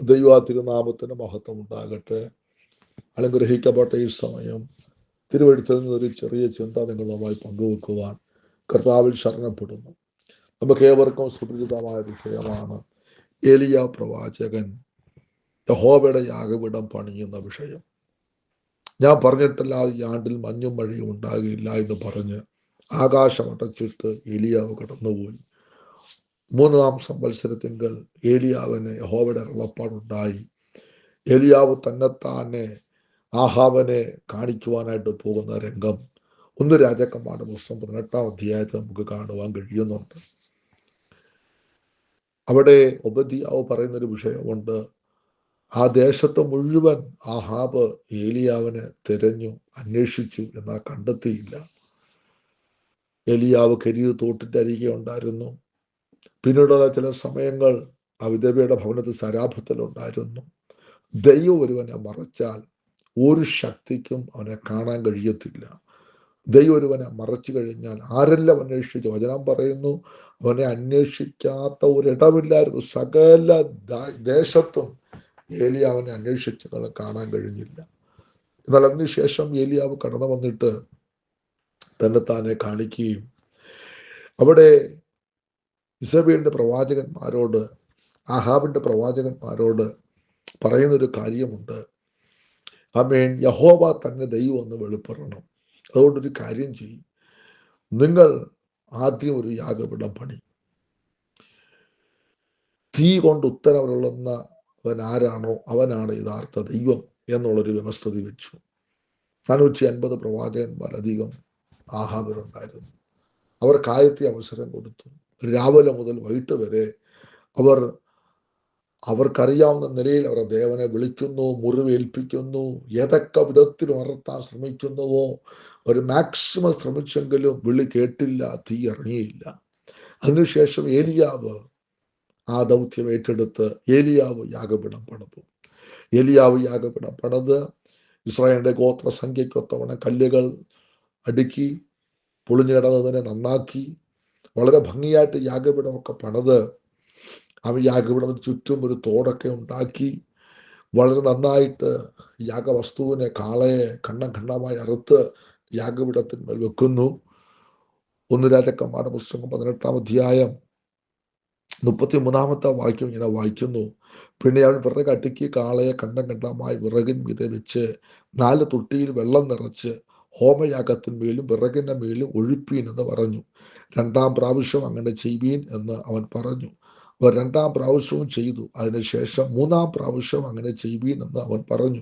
ദൈവ തിരുനാമത്തിന് മഹത്വം ഉണ്ടാകട്ടെ. അനുഗ്രഹിക്കപ്പെട്ട ഈ സമയം തിരുവഴുത്തിൽ നിന്നൊരു ചെറിയ ചിന്ത നിങ്ങളുമായി പങ്കുവെക്കുവാൻ കർത്താവിൽ ശരണപ്പെടുന്നു. നമുക്ക് ഏവർക്കും സുപരിചിതമായ വിഷയമാണ് ഏലിയ പ്രവാചകൻ യഹോബയുടെ യാഗപീഠം പണിയുന്ന വിഷയം. ഞാൻ പറഞ്ഞിട്ടല്ലാതെ ഈ ആണ്ടിൽ മഞ്ഞും മഴയും ഉണ്ടാകില്ല എന്ന് പറഞ്ഞ് ആകാശം അടച്ചിട്ട് ഏലിയാവ് കടന്നുപോയി. മൂന്നാം സംവത്സരത്തിങ്കൽ ഏലിയാവിന് യഹോവയുടെ അരുളപ്പാടുണ്ടായി ഏലിയാവ് തന്നെത്താനെ ആഹാവനെ കാണിക്കുവാനായിട്ട് പോകുന്ന രംഗം ഒന്ന് രാജാക്കന്മാരുടെ പുസ്തകം പതിനെട്ടാം അധ്യായത്തിൽ നമുക്ക് കാണുവാൻ കഴിയുന്നുണ്ട്. അവിടെ ഉപദിയാവ് പറയുന്നൊരു വിഷയമുണ്ട്. ആ ദേശത്ത് മുഴുവൻ ആഹാബ് ഏലിയാവിനെ തിരഞ്ഞു അന്വേഷിച്ചു എന്നാൽ കണ്ടെത്തിയില്ല. ഏലിയാവ് കരിയർ തോട്ടിന്റെ അരികെ ഉണ്ടായിരുന്നു. പിന്നീടുള്ള ചില സമയങ്ങൾ ആ വിധവയുടെ ഭവനത്തിൽ സരാഭത്തിലുണ്ടായിരുന്നു. ദൈവം ഒരുവനെ മറച്ചാൽ ഒരു ശക്തിക്കും അവനെ കാണാൻ കഴിയത്തില്ല. ദൈവം ഒരുവനെ മറച്ചു കഴിഞ്ഞാൽ ആരെല്ലാം അന്വേഷിച്ചു? വചനം പറയുന്നു അവനെ അന്വേഷിക്കാത്ത ഒരിടമില്ലായിരുന്നു. സകല ദേശത്തും ഏലിയാവിനെ അന്വേഷിച്ചത് കാണാൻ കഴിഞ്ഞില്ല. എന്നാൽ അതിനുശേഷം ഏലിയാവ് കടന്നു വന്നിട്ട് തന്നെ താനെ കാണിക്കുകയും അവിടെ ഇസബേലിന്റെ പ്രവാചകന്മാരോട് ആഹാബിന്റെ പ്രവാചകന്മാരോട് പറയുന്നൊരു കാര്യമുണ്ട്. അമേൻ യഹോബ തന്നെ ദൈവം എന്ന് വെളിപ്പെടണം. അതുകൊണ്ടൊരു കാര്യം ചെയ്യും. നിങ്ങൾ ആദ്യം ഒരു യാഗപീഠം പണി. തീ കൊണ്ട് ഉത്തരവുള്ളുന്നവൻ ആരാണോ അവനാണ് യഥാർത്ഥ ദൈവം എന്നുള്ളൊരു വ്യവസ്ഥിതി വെച്ചു. നാനൂറ്റി അൻപത് പ്രവാചകന്മാരധികം ആഹാബിലുണ്ടായിരുന്നു. അവർ കാര്യത്തെ അവസരം കൊടുത്തു. രാവിലെ മുതൽ വൈകിട്ട് വരെ അവർ അവർക്കറിയാവുന്ന നിലയിൽ അവർ ദേവനെ വിളിക്കുന്നു മുറിവേൽപ്പിക്കുന്നു. ഏതൊക്കെ വിധത്തിൽ ഉണർത്താൻ ശ്രമിക്കുന്നുവോ ഒരു മാക്സിമം ശ്രമിച്ചെങ്കിലും വിളി കേട്ടില്ല തീ ഇറങ്ങിയില്ല. അതിനുശേഷം ഏലിയാവ് ആ ദൗത്യം ഏറ്റെടുത്ത് ഏലിയാവ് യാഗപീഠം പണിതു. ഏലിയാവ് യാഗപീഠം പണിത് ഇസ്രായേലിന്റെ ഗോത്ര സംഖ്യക്കൊത്തവണ കല്ലുകൾ അടുക്കി പൊളിഞ്ഞു കിടന്നതിനെ നന്നാക്കി വളരെ ഭംഗിയായിട്ട് യാഗപീഠമൊക്കെ പണിത് ആ യാഗപീഠത്തിന് ചുറ്റും ഒരു തോടൊക്കെ ഉണ്ടാക്കി വളരെ നന്നായിട്ട് യാഗവസ്തുവിനെ കാളയെ ഖണ്ഡം ഖണ്ഡമായി അറുത്ത് യാഗപീഠത്തിന്മേൽ വെക്കുന്നു. ഒന്ന് രാജക്കന്മാരുടെ പുസ്തകം പതിനെട്ടാം അധ്യായം മുപ്പത്തി മൂന്നാമത്തെ വാക്യം ഇങ്ങനെ വായിക്കുന്നു. പിന്നെ അവൻ വിറക് അടുക്കി കാളയെ കണ്ടം കണ്ടമായി വിറകിൻ മീതെ വെച്ച് നാല് തൊട്ടിയിൽ വെള്ളം നിറച്ച് ഹോമയാഗത്തിന്മേലും വിറകിന്റെ മേലും ഒഴിപ്പീൻ എന്ന് പറഞ്ഞു. രണ്ടാം പ്രാവശ്യം അങ്ങനെ ചെയ്യുവീൻ എന്ന് അവൻ പറഞ്ഞു. അവർ രണ്ടാം പ്രാവശ്യവും ചെയ്തു. അതിനുശേഷം മൂന്നാം പ്രാവശ്യം അങ്ങനെ ചെയ്യുവീൻ എന്ന് അവൻ പറഞ്ഞു.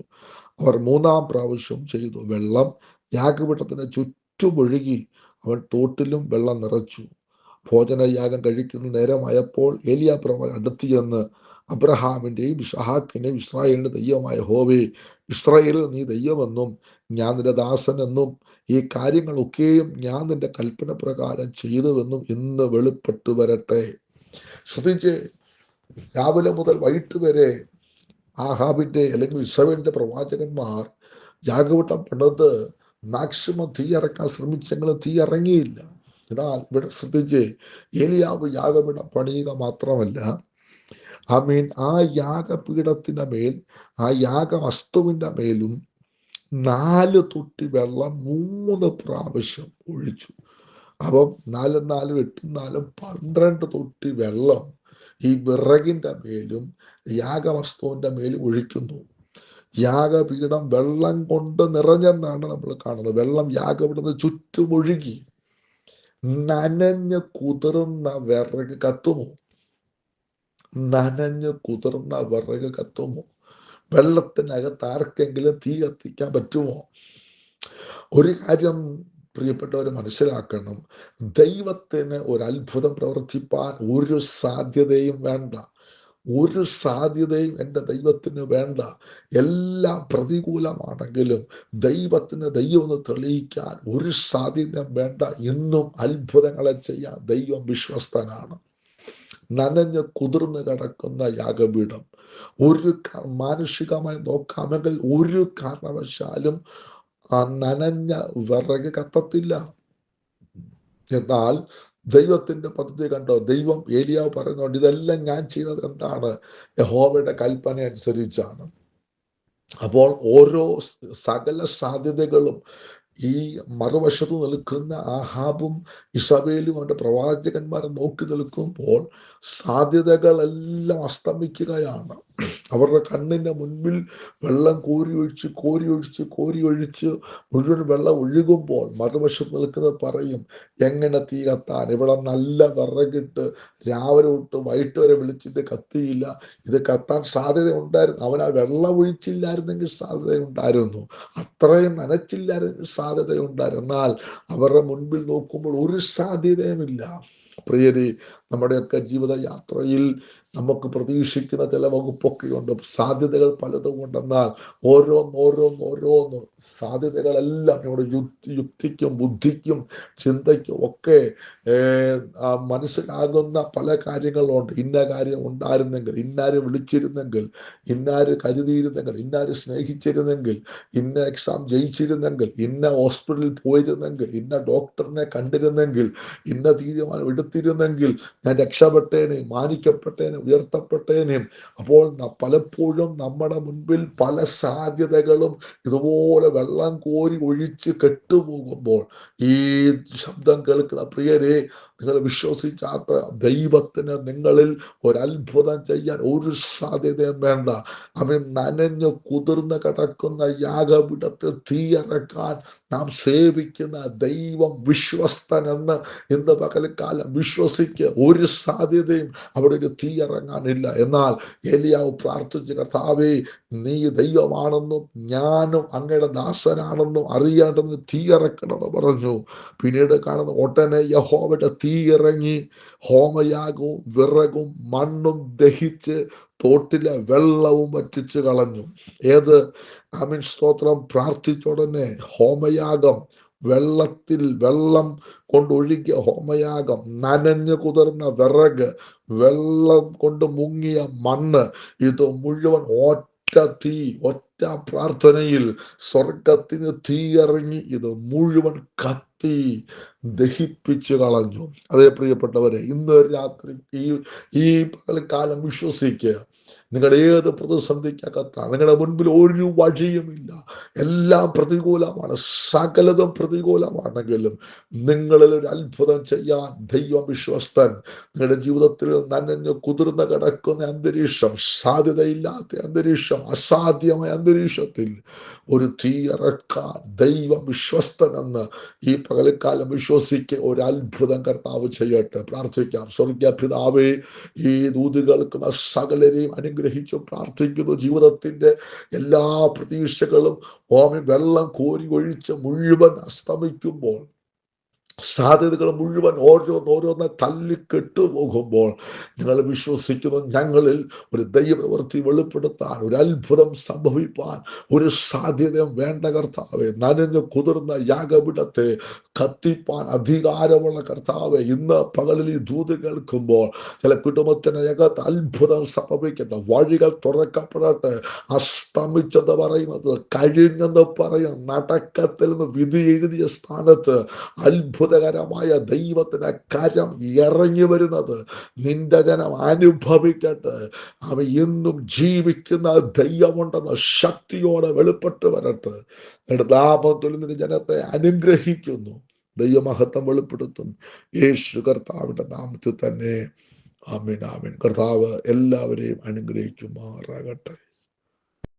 അവർ മൂന്നാം പ്രാവശ്യവും ചെയ്തു. വെള്ളം യാഗപീഠത്തിന് ചുറ്റുമൊഴുകി അവൻ തോട്ടിലും വെള്ളം നിറച്ചു. ഭോജനയാഗം കഴിക്കുന്ന നേരമായപ്പോൾ ഏലിയ പ്രവ അടുത്തു ചെന്ന് അബ്രഹാമിന്റെയും ഇഷഹാക്കിന്റെയും ഇസ്രായേലിന്റെ ദൈവമായ ഹോവേ ഇസ്രായേലിൽ നീ ദൈവമെന്നും ഞാൻ നിന്റെ ദാസനെന്നും ഈ കാര്യങ്ങളൊക്കെയും ഞാൻ നിന്റെ കൽപ്പന പ്രകാരം ചെയ്തുവെന്നും ഇന്ന് വെളിപ്പെട്ടു വരട്ടെ. ശ്രദ്ധിച്ച് രാവിലെ മുതൽ വൈകിട്ട് വരെ ആഹാബിന്റെ അല്ലെങ്കിൽ ഇസ്രവേലിന്റെ പ്രവാചകന്മാർ ജാഗവട്ടം പണിത് മാക്സിമം തീ ഇറക്കാൻ ശ്രമിച്ചെങ്കിലും തീ ഇറങ്ങിയില്ല എന്നാൽ ഇവിടെ ശ്രദ്ധിച്ച് ഏലിയാവ് യാഗപീഠം പണിയുക മാത്രമല്ല ഐ മീൻ ആ യാഗപീഠത്തിന്റെ മേൽ ആ യാഗവസ്തുവിന്റെ മേലും നാല് തൊട്ടി വെള്ളം മൂന്ന് പ്രാവശ്യം ഒഴിച്ചു. അപ്പം നാലും നാലും എട്ടും നാലും പന്ത്രണ്ട് തൊട്ടി വെള്ളം ഈ വിറകിന്റെ മേലും യാഗവസ്തുവിന്റെ മേലും ഒഴിക്കുന്നു. യാഗപീഠം വെള്ളം കൊണ്ട് നിറഞ്ഞെന്നാണ് നമ്മൾ കാണുന്നത്. വെള്ളം യാഗപീഠത്തിന് ചുറ്റും ഒഴുകി. നനഞ്ഞ് കുതിർന്ന വിറക് കത്തുമോ? നനഞ്ഞ് കുതിർന്ന വിറക് കത്തുമോ? വെള്ളത്തിനകത്ത് ആർക്കെങ്കിലും തീ കത്തിക്കാൻ പറ്റുമോ? ഒരു കാര്യം പ്രിയപ്പെട്ടവർ മനസ്സിലാക്കണം. ദൈവത്തിന് ഒരു അത്ഭുതം പ്രവർത്തിപ്പാൻ ഒരു സാധ്യതയും വേണ്ട. ഒരു സാധ്യതയും എന്റെ ദൈവത്തിന് വേണ്ട. എല്ലാം പ്രതികൂലമാണെങ്കിലും ദൈവത്തിന് ദൈവം ഒന്ന് തെളിയിക്കാൻ ഒരു സാധ്യതയും വേണ്ട. എന്നും അത്ഭുതങ്ങളെ ചെയ്യാൻ ദൈവം വിശ്വസ്തനാണ്. നനഞ്ഞ് കുതിർന്ന് കിടക്കുന്ന യാഗപീഠം. ഒരു മാനുഷികമായി നോക്കാമെങ്കിൽ ഒരു കാരണവശാലും ആ നനഞ്ഞ വിറക് കത്തത്തില്ല. എന്നാൽ ദൈവത്തിന്റെ പദ്ധതി കണ്ടോ? ദൈവം ഏലിയാവ് പറയുന്നുണ്ട് ഇതെല്ലാം ഞാൻ ചെയ്തത് എന്താണ്? യഹോവയുടെ കൽപ്പന അനുസരിച്ചാണ്. അപ്പോൾ ഓരോ സകല സാധ്യതകളും ഈ മറുവശത്ത് നിൽക്കുന്ന ആഹാബും ഇസബേലും അവന്റെ പ്രവാചകന്മാരെ നോക്കി നിൽക്കുമ്പോൾ സാധ്യതകളെല്ലാം അസ്തമിക്കുകയാണ്. അവരുടെ കണ്ണിന്റെ മുൻപിൽ വെള്ളം കോരി ഒഴിച്ച് കോരി ഒഴിച്ച് കോരി ഒഴിച്ച് മുഴുവൻ വെള്ളം ഒഴുകുമ്പോൾ മറുവശത്ത് നിൽക്കുന്നത് പറയും എങ്ങനെ തീ കത്താൻ? ഇവിടെ നല്ല വിറകിട്ട് രാവിലെ തൊട്ട് വൈകിട്ട് വരെ വിളിച്ചിട്ട് കത്തിയില്ല. ഇത് കത്താൻ സാധ്യത ഉണ്ടായിരുന്നു അവൻ ആ വെള്ളം ഒഴിച്ചില്ലായിരുന്നെങ്കിൽ സാധ്യത ഉണ്ടായിരുന്നു അത്രയും നനച്ചില്ലായിരുന്നെങ്കിൽ സാധ്യത ഉണ്ടായിരുന്നു എന്നാൽ അവരുടെ മുൻപിൽ നോക്കുമ്പോൾ ഒരു സാധ്യതയുമില്ല. പ്രിയരെ നമ്മുടെയൊക്കെ ജീവിതയാത്രയിൽ നമുക്ക് പ്രതീക്ഷിക്കുന്ന ചില വകുപ്പൊക്കെയുണ്ട്. സാധ്യതകൾ പലതും ഉണ്ടെന്നാൽ ഓരോന്ന് ഓരോന്ന് ഓരോന്ന് സാധ്യതകളെല്ലാം നമ്മുടെ യുക്തി യുക്തിക്കും ബുദ്ധിക്കും ചിന്തയ്ക്കും ഒക്കെ മനസ്സിലാകുന്ന പല കാര്യങ്ങളുണ്ട്. ഇന്ന കാര്യം ഉണ്ടായിരുന്നെങ്കിൽ ഇന്നാര് വിളിച്ചിരുന്നെങ്കിൽ ഇന്നാര് കരുതിയിരുന്നെങ്കിൽ ഇന്നാര് സ്നേഹിച്ചിരുന്നെങ്കിൽ ഇന്ന എക്സാം ജയിച്ചിരുന്നെങ്കിൽ ഇന്ന ഹോസ്പിറ്റലിൽ പോയിരുന്നെങ്കിൽ ഇന്ന ഡോക്ടറിനെ കണ്ടിരുന്നെങ്കിൽ ഇന്ന തീരുമാനം എടുത്തിരുന്നെങ്കിൽ ഞാൻ രക്ഷപ്പെട്ടേനെ മാനിക്കപ്പെട്ടേനെ ഉയർത്തപ്പെട്ടേനെയും അപ്പോൾ പലപ്പോഴും നമ്മുടെ മുൻപിൽ പല സാധ്യതകളും ഇതുപോലെ വെള്ളം കോരി ഒഴിച്ച് കെട്ടുപോകുമ്പോൾ ഈ ശബ്ദം കേൾക്കുന്ന പ്രിയരെ നിങ്ങൾ വിശ്വസിച്ചാത്ത ദൈവത്തിന് നിങ്ങളിൽ ഒരത്ഭുതം ചെയ്യാൻ ഒരു സാധ്യതയും വേണ്ട. അവൻ നനഞ്ഞു കുതിർന്ന് കിടക്കുന്ന യാഗപീഠത്തിൽ തീയിറക്കാൻ നാം സേവിക്കുന്ന ദൈവം വിശ്വസ്തനെന്ന് ഇന്ന് പകൽക്കാലം വിശ്വസിക്ക്. ഒരു സാധ്യതയും അവിടെ ഒരു തീയിറങ്ങാനില്ല എന്നാൽ എലിയാവ് പ്രാർത്ഥിച്ച് കർത്താവേ നീ ദൈവമാണെന്നും ഞാനും അങ്ങയുടെ ദാസനാണെന്നും അറിയേണ്ടെന്ന് തീയിറക്കണമെന്ന് പറഞ്ഞു. പിന്നീട് കാണുന്ന ഒട്ടനെ യഹോവയുടെ തീ ഇറങ്ങി ഹോമയാഗവും വിറകും മണ്ണും ദഹിച്ച് തോട്ടിലെ വെള്ളവും വറ്റിച്ച് കളഞ്ഞു. ഏത്? അമിൻ സ്തോത്രം. പ്രാർത്ഥിച്ചുടനെ ഹോമയാഗം വെള്ളത്തിൽ വെള്ളം കൊണ്ടൊഴുകിയ ഹോമയാഗം നനഞ്ഞു കുതിർന്ന വിറക് വെള്ളം കൊണ്ട് മുങ്ങിയ മണ്ണ്. ഇത് മുഴുവൻ ഒറ്റ തീ ഒറ്റ പ്രാർത്ഥനയിൽ സ്വർഗത്തിന് തീയറിഞ്ഞ് ഇത് മുഴുവൻ കത്തി ദഹിപ്പിച്ചു കളഞ്ഞു. അതേ പ്രിയപ്പെട്ടവരെ ഇന്ന് രാത്രി ഈ ഈ പകൽക്കാലം വിശ്വസിക്കുക. നിങ്ങളുടെ ഏത് പ്രതിസന്ധിക്കകത്താണ്? നിങ്ങളുടെ മുൻപിൽ ഒരു വഴിയുമില്ല. എല്ലാം പ്രതികൂലമാണ്. സകലതും പ്രതികൂലമാണെങ്കിലും നിങ്ങളിൽ ഒരു അത്ഭുതം ചെയ്യാൻ ദൈവം വിശ്വസ്തൻ. നിങ്ങളുടെ ജീവിതത്തിൽ നനഞ്ഞ് കുതിർന്ന് കിടക്കുന്ന അന്തരീക്ഷം സാധ്യതയില്ലാത്ത അന്തരീക്ഷം അസാധ്യമായ അന്തരീക്ഷത്തിൽ ഒരു തീ ഇറക്കാൻ ദൈവം വിശ്വസ്തനെന്ന് ഈ പകൽക്കാലം വിശ്വസിക്ക് ഒരു അത്ഭുതം കർത്താവ് ചെയ്യട്ടെ. പ്രാർത്ഥിക്കാം. സ്വർഗീയ പിതാവേ ഈ ദൂതുകൾക്കും സകലരെയും സകലരെയും അനുഗ്രഹിച്ചു പ്രാർത്ഥിക്കുന്നു ജീവിതത്തിന്റെ എല്ലാ പ്രതീക്ഷകളും ഓമി വെള്ളം കോരി ഒഴിച്ച് മുഴുവൻ അസ്തമിക്കുമ്പോൾ സാധ്യതകൾ മുഴുവൻ ഓരോന്ന് ഓരോന്ന് തല്ലിക്കെട്ടു പോകുമ്പോൾ ഞങ്ങൾ വിശ്വസിക്കുന്നു ഞങ്ങളിൽ ഒരു ദൈവപ്രവൃത്തി വെളിപ്പെടുത്താൻ ഒരു അത്ഭുതം സംഭവിപ്പാൻ ഒരു സാധ്യതയും വേണ്ട കർത്താവെ നനഞ്ഞു കുതിർന്ന യാഗപിടത്തെ കത്തിപ്പാൻ അധികാരമുള്ള കർത്താവെ ഇന്ന് പകലിൽ ഈ ദൂത് കേൾക്കുമ്പോൾ ചില കുടുംബത്തിനകത്ത് അത്ഭുതം സംഭവിക്കട്ടെ വഴികൾ തുറക്കപ്പെടട്ടെ അസ്തമിച്ചെന്ന് പറയുന്നത് കഴിഞ്ഞെന്ന് പറയും നടക്കത്തിൽ നിന്ന് വിധി എഴുതിയ സ്ഥാനത്ത് അത്ഭുതകരമായ ദൈവത്തിന് കരം ഇറങ്ങി വരുന്നത് നിന്റെ ജനം അനുഭവിക്കട്ടെ. അവ ഇന്നും ജീവിക്കുന്ന ദൈവമുണ്ടെന്ന ശക്തിയോടെ വെളിപ്പെട്ട് വരട്ടെ. നാമത്തിൽ നിന്റെ ജനത്തെ അനുഗ്രഹിക്കുന്നു. ദൈവമഹത്വം വെളിപ്പെടുത്തും. യേശു കർത്താവിന്റെ നാമത്തിൽ തന്നെ. ആമീൻ ആമീൻ. കർത്താവ് എല്ലാവരെയും അനുഗ്രഹിക്കുമാറാകട്ടെ.